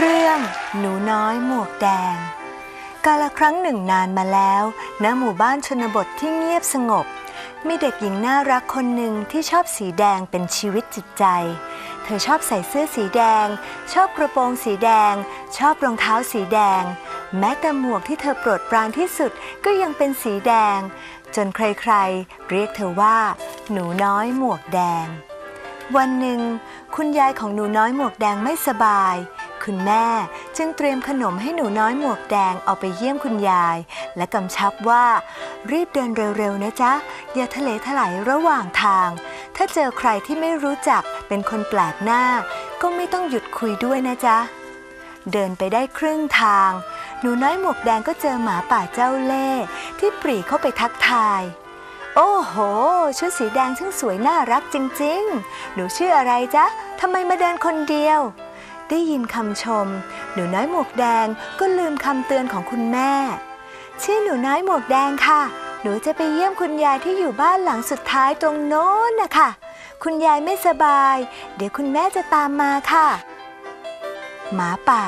เรื่องหนูน้อยหมวกแดง กาลครั้งหนึ่งนานมาแล้วณหมู่บ้านชนบทที่เงียบสงบ มีเด็กหญิงน่ารักคนหนึ่งที่ชอบสีแดงเป็นชีวิตจิตใจ เธอชอบใส่เสื้อสีแดง ชอบกระโปรงสีแดง ชอบรองเท้าสีแดง แม้แต่หมวกที่เธอโปรดปรานที่สุดก็ยังเป็นสีแดง จนใครๆ เรียกเธอว่า หนูน้อยหมวกแดง วันหนึ่ง คุณยายของหนูน้อยหมวกแดงไม่สบาย คุณแม่ จึงเตรียมขนมให้หนูน้อยหมวกแดงเอาไปเยี่ยมคุณยาย และกำชับว่า รีบเดินเร็วๆนะจ๊ะ อย่าทะเลถลายระหว่างทาง ถ้าเจอใครที่ไม่รู้จักเป็นคนแปลกหน้า ก็ไม่ต้องหยุดคุยด้วยนะจ๊ะ เดินไปได้ครึ่งทาง หนูน้อยหมวกแดงก็เจอหมาป่าเจ้าเล่ห์ที่ปรีเข้าไปทักทายโอ้โห ชุดสีแดงช่างสวยน่ารักจริงๆ หนูชื่ออะไรจ๊ะ ทำไมมาเดินคนเดียว ได้ยินคำชม หนูน้อยหมวกแดงก็ลืมคำเตือนของคุณแม่ ชื่อหนูน้อยหมวกแดงค่ะ หนูจะไปเยี่ยมคุณยายที่อยู่บ้านหลังสุดท้ายตรงโน้นนะคะคุณยายไม่สบาย เดี๋ยวคุณแม่จะตามมาค่ะ หมาป่า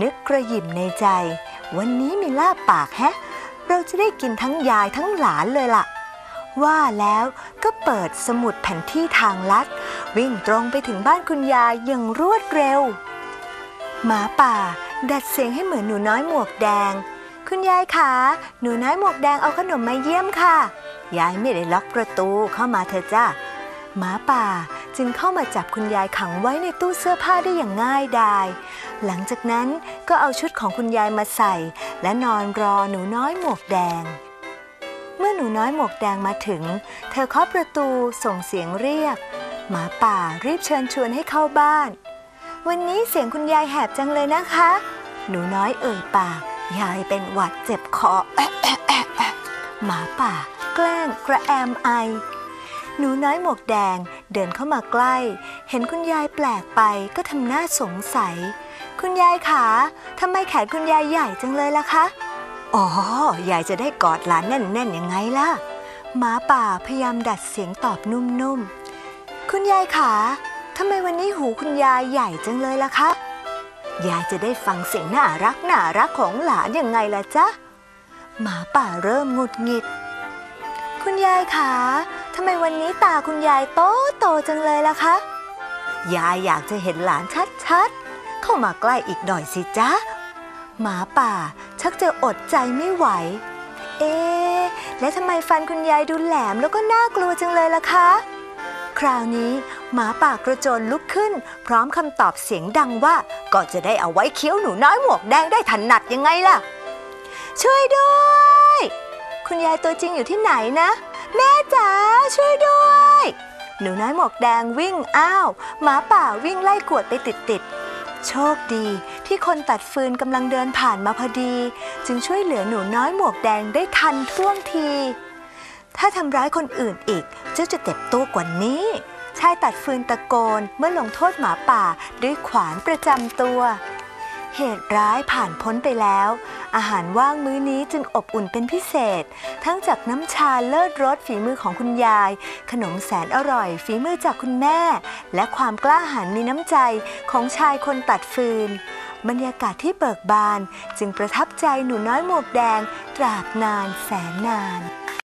นึกกระหยิมในใจ วันนี้มีลาบปากแฮะ เราจะได้กินทั้งยายทั้งหลานเลยล่ะ ว่าแล้วก็เปิดสมุดแผนที่ทางลัด วิ่งตรงไปถึงบ้านคุณยายอย่างรวดเร็ว หมาป่า ดัดเสียงให้เหมือนหนูน้อยหมวกแดง คุณยายคะหนูน้อยหมวกแดงเอาขนมมาเยี่ยมค่ะ ยายไม่ได้ล็อกประตูเข้ามาเถอจ้าหมาป่าจึงเข้ามาจับคุณยายขังไว้ในตู้เสื้อผ้าได้อย่างง่ายดาย หลังจากนั้นก็เอาชุดของคุณยายมาใส่ และนอนรอหนูน้อยหมวกแดง เมื่อหนูน้อยหมวกแดงมาถึง เธอเคาะประตูส่งเสียงเรียก หมาป่ารีบเชิญชวนให้เข้าบ้าน วันนี้เสียงคุณยายแหบจังเลยนะคะ หนูน้อยเอ่ยปาก ยายเป็นหวัดเจ็บคอหมาป่า แกล้งกระแอมไอ หนูน้อยหมวกแดงเดินเข้ามาใกล้ เห็นคุณยายแปลกไปก็ทำหน้าสงสัย คุณยายขาทำไมแขนคุณยายใหญ่จังเลยล่ะคะ อ๋อ ยายจะได้กอดหลานแน่นๆยังไงล่ะ หมาป่าพยายามดัดเสียงตอบนุ่มๆ คุณยายขา ทำไมวันนี้หูคุณยายใหญ่จังเลยล่ะคะยายจะได้ฟังเสียงน่ารักน่ารักของหลานยังไงล่ะจ๊ะ หมาป่าเริ่มหงุดหงิด คุณยายขาทำไมวันนี้ตาคุณยายโตโตจังเลยล่ะคะ ยายอยากจะเห็นหลานชัดๆ เข้ามาใกล้อีกหน่อยสิจ๊ะ หมาป่าชักจะอดใจไม่ไหว เอ๊และทำไมฟันคุณยายดูแหลมแล้วก็น่ากลัวจังเลยล่ะคะ คราวนี้ หมาป่ากระโจนลุกขึ้น พร้อมคำตอบเสียงดังว่า ก็จะได้เอาไว้เคี้ยวหนูน้อยหมวกแดงได้ถนัดยังไงล่ะ ช่วยด้วย คุณยายตัวจริงอยู่ที่ไหนนะ แม่จ๋าช่วยด้วย หนูน้อยหมวกแดงวิ่งอ้าวหมาป่าวิ่งไล่กวดไปติดๆโชคดีที่คนตัดฟืนกำลังเดินผ่านมาพอดี จึงช่วยเหลือหนูน้อยหมวกแดงได้ทันท่วงที ถ้าทำร้ายคนอื่นอีกเจ้าจะเจ็บตัวกว่านี้ ชายตัดฟืนตะโกนเมื่อลงโทษหมาป่าด้วยขวานประจำตัว เหตุร้ายผ่านพ้นไปแล้ว อาหารว่างมื้อนี้จึงอบอุ่นเป็นพิเศษ ทั้งจากน้ำชาเลิศรสฝีมือของคุณยาย ขนมแสนอร่อย ฝีมือจากคุณแม่ และความกล้าหาญมีน้ำใจของชายคนตัดฟืน บรรยากาศที่เบิกบานจึงประทับใจหนูน้อยหมวกแดงตราบนานแสนนาน